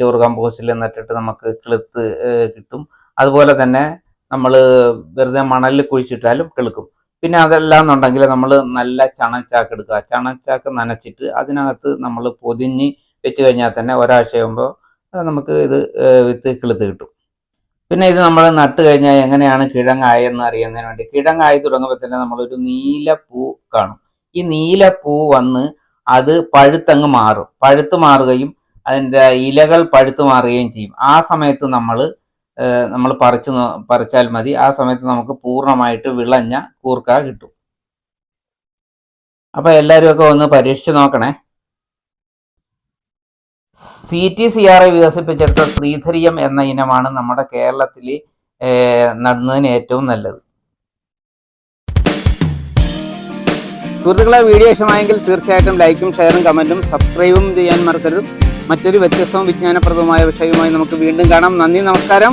ചോറ് കമ്പോസ്റ്റിൽ നട്ടിട്ട് നമുക്ക് കിളുത്ത് കിട്ടും. അതുപോലെ തന്നെ നമ്മൾ വെറുതെ മണലിൽ കുഴിച്ചിട്ടാലും കിളുക്കും. പിന്നെ അതല്ല എന്നുണ്ടെങ്കിൽ നമ്മൾ നല്ല ചണച്ചാക്ക് എടുക്കുക. ചണച്ചാക്ക് നനച്ചിട്ട് അതിനകത്ത് നമ്മൾ പൊതിഞ്ഞ് വെച്ച് കഴിഞ്ഞാൽ തന്നെ ഒരാഴ്ചയാകുമ്പോൾ നമുക്ക് ഇത് വിത്ത് കിളുത്ത് കിട്ടും. പിന്നെ ഇത് നമ്മൾ നട്ട് കഴിഞ്ഞാൽ എങ്ങനെയാണ് കിഴങ്ങായെന്ന് അറിയുന്നതിന് വേണ്ടി കിഴങ്ങായി തുടങ്ങുമ്പോൾ തന്നെ നമ്മളൊരു നീല പൂ കാണും. ഈ നീല പൂ വന്ന് അത് പഴുത്തങ്ങ് മാറും. പഴുത്ത് മാറുകയും അതിന്റെ ഇലകൾ പഴുത്തു മാറുകയും ചെയ്യും. ആ സമയത്ത് നമ്മൾ നമ്മൾ പറിച്ചു പറിച്ചാൽ മതി. ആ സമയത്ത് നമുക്ക് പൂർണമായിട്ട് വിളഞ്ഞ കൂർക്ക കിട്ടും. അപ്പൊ എല്ലാവരും ഒക്കെ ഒന്ന് പരീക്ഷിച്ച് നോക്കണേ. സി ടി സി ആർ വികസിപ്പിച്ചെടുത്ത ശ്രീധരിയം എന്ന ഇനമാണ് നമ്മുടെ കേരളത്തിൽ നടുന്നതിന് ഏറ്റവും നല്ലത്. സുഹൃത്തുക്കളെ വീഡിയോ ഇഷ്ടമായെങ്കിൽ തീർച്ചയായിട്ടും ലൈക്കും ഷെയറും കമന്റും സബ്സ്ക്രൈബും ചെയ്യാൻ മറക്കരുത്. മറ്റൊരു വ്യത്യസ്തവും വിജ്ഞാനപ്രദവുമായ വിഷയവുമായി നമുക്ക് വീണ്ടും കാണാം. നന്ദി നമസ്കാരം.